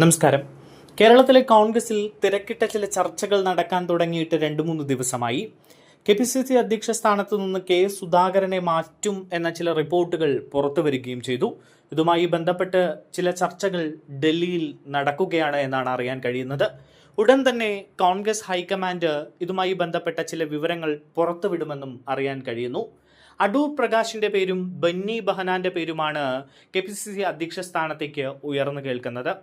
നമസ്കാരം. കേരളത്തിലെ കോൺഗ്രസിൽ തിരക്കിട്ട ചില ചർച്ചകൾ നടക്കാൻ തുടങ്ങിയിട്ട് രണ്ട് മൂന്ന് ദിവസമായി. കെ പി സി സി അധ്യക്ഷ സ്ഥാനത്ത് നിന്ന് കെ സുധാകരനെ മാറ്റും എന്ന ചില റിപ്പോർട്ടുകൾ പുറത്തു വരികയും ചെയ്തു. ഇതുമായി ബന്ധപ്പെട്ട് ചില ചർച്ചകൾ ഡൽഹിയിൽ നടക്കുകയാണ് എന്നാണ് അറിയാൻ കഴിയുന്നത്. ഉടൻ തന്നെ കോൺഗ്രസ് ഹൈക്കമാൻഡ് ഇതുമായി ബന്ധപ്പെട്ട ചില വിവരങ്ങൾ പുറത്തുവിടുമെന്നും അറിയാൻ കഴിയുന്നു. അടൂർ പ്രകാശിന്റെ പേരും ബന്നി ബഹനാന്റെ പേരുമാണ് കെ പി സി സി അധ്യക്ഷ സ്ഥാനത്തേക്ക് ഉയർന്നു കേൾക്കുന്നത്.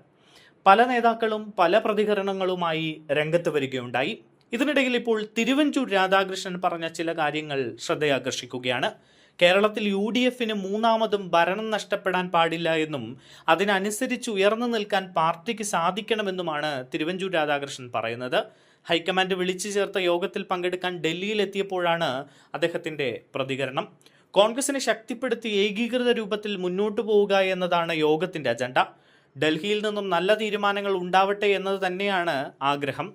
പല നേതാക്കളും പല പ്രതികരണങ്ങളുമായി രംഗത്ത് വരികയുണ്ടായി. ഇതിനിടയിൽ ഇപ്പോൾ തിരുവഞ്ചൂർ രാധാകൃഷ്ണൻ പറഞ്ഞ ചില കാര്യങ്ങൾ ശ്രദ്ധയാകർഷിക്കുകയാണ്. കേരളത്തിൽ യു ഡി എഫിന് മൂന്നാമതും ഭരണം നഷ്ടപ്പെടാൻ പാടില്ല എന്നും അതിനനുസരിച്ച് ഉയർന്നു നിൽക്കാൻ പാർട്ടിക്ക് സാധിക്കണമെന്നുമാണ് തിരുവഞ്ചൂർ രാധാകൃഷ്ണൻ പറയുന്നത്. ഹൈക്കമാൻഡ് വിളിച്ചു ചേർത്ത യോഗത്തിൽ പങ്കെടുക്കാൻ ഡൽഹിയിൽ എത്തിയപ്പോഴാണ് അദ്ദേഹത്തിന്റെ പ്രതികരണം. കോൺഗ്രസിനെ ശക്തിപ്പെടുത്തി ഏകീകൃത രൂപത്തിൽ മുന്നോട്ടു പോവുക എന്നതാണ് യോഗത്തിന്റെ അജണ്ട. ഡൽഹിയിൽ നിന്നും നല്ല തീരുമാനങ്ങൾ ഉണ്ടാവട്ടെ എന്നത് തന്നെയാണ് ആഗ്രഹം.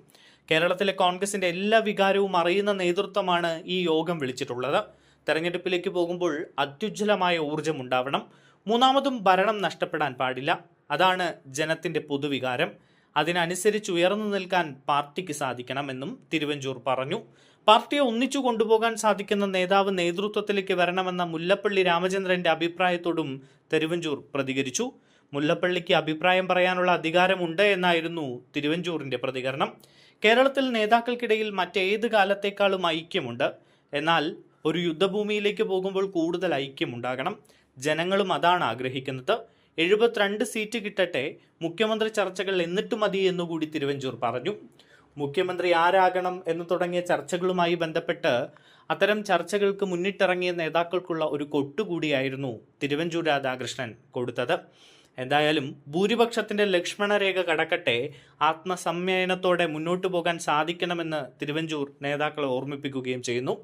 കേരളത്തിലെ കോൺഗ്രസിന്റെ എല്ലാ വികാരവും അറിയുന്ന നേതൃത്വമാണ് ഈ യോഗം വിളിച്ചിട്ടുള്ളത്. തെരഞ്ഞെടുപ്പിലേക്ക് പോകുമ്പോൾ അത്യുജ്വലമായ ഊർജം ഉണ്ടാവണം. മൂന്നാമതും ഭരണം നഷ്ടപ്പെടാൻ പാടില്ല. അതാണ് ജനത്തിന്റെ പൊതുവികാരം. അതിനനുസരിച്ച് ഉയർന്നു നിൽക്കാൻ പാർട്ടിക്ക് സാധിക്കണമെന്നും തിരുവഞ്ചൂർ പറഞ്ഞു. പാർട്ടിയെ ഒന്നിച്ചു കൊണ്ടുപോകാൻ സാധിക്കുന്ന നേതാവ് നേതൃത്വത്തിലേക്ക് വരണമെന്ന മുല്ലപ്പള്ളി രാമചന്ദ്രന്റെ അഭിപ്രായത്തോടും തിരുവഞ്ചൂർ പ്രതികരിച്ചു. മുല്ലപ്പള്ളിക്ക് അഭിപ്രായം പറയാനുള്ള അധികാരമുണ്ട് എന്നായിരുന്നു തിരുവഞ്ചൂറിന്റെ പ്രതികരണം. കേരളത്തിൽ നേതാക്കൾക്കിടയിൽ മറ്റേത് കാലത്തേക്കാളും ഐക്യമുണ്ട്. എന്നാൽ ഒരു യുദ്ധഭൂമിയിലേക്ക് പോകുമ്പോൾ കൂടുതൽ ഐക്യമുണ്ടാകണം. ജനങ്ങളും അതാണ് ആഗ്രഹിക്കുന്നത്. എഴുപത്തിരണ്ട് സീറ്റ് കിട്ടട്ടെ മുഖ്യമന്ത്രി ചർച്ചകൾ എന്നിട്ട് മതി എന്നുകൂടി തിരുവഞ്ചൂർ പറഞ്ഞു. മുഖ്യമന്ത്രി ആരാകണം എന്ന് തുടങ്ങിയ ചർച്ചകളുമായി ബന്ധപ്പെട്ട് അത്തരം ചർച്ചകൾക്ക് മുന്നിട്ടിറങ്ങിയ നേതാക്കൾക്കുള്ള ഒരു കൊട്ടുകൂടിയായിരുന്നു തിരുവഞ്ചൂർ രാധാകൃഷ്ണൻ കൊടുത്തത്. എന്തായാലും ഭൂരിപക്ഷത്തിന്റെ ലക്ഷ്മണരേഖ കടക്കട്ടെ ആത്മസംയനത്തോടെ മുന്നോട്ടു പോകാൻ സാധിക്കണമെന്ന് തിരുവഞ്ചൂർ നേതാക്കളെ ഓർമ്മിപ്പിക്കുകയും ചെയ്യുന്നു.